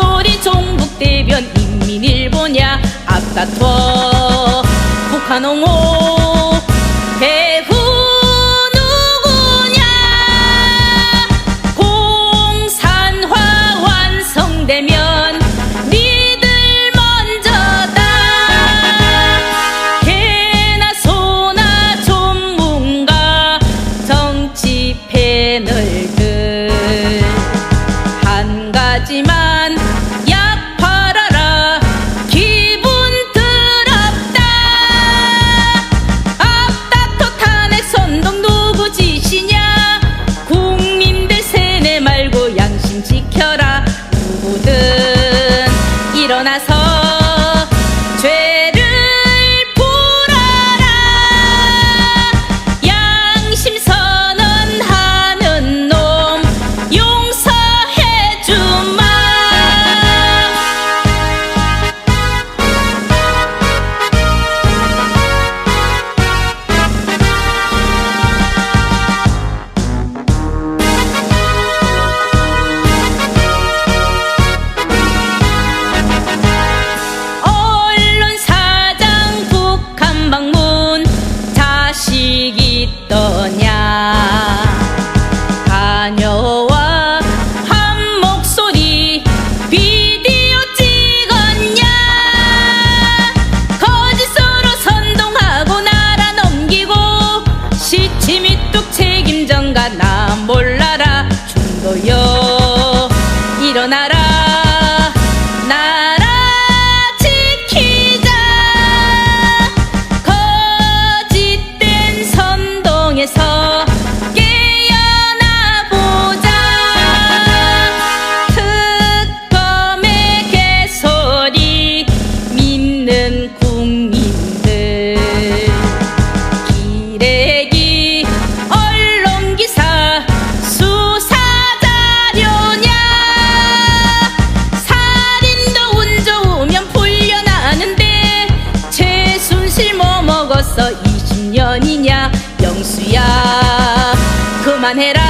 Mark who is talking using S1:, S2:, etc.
S1: 소리 종북 대변 인민일보냐 아따터 북한옹호 대후 누구냐? 공산화 완성되면 니들 먼저다 개나 소나 좀 뭔가 정치 패널들. 벌써 20년이냐 영수야. 그만해라.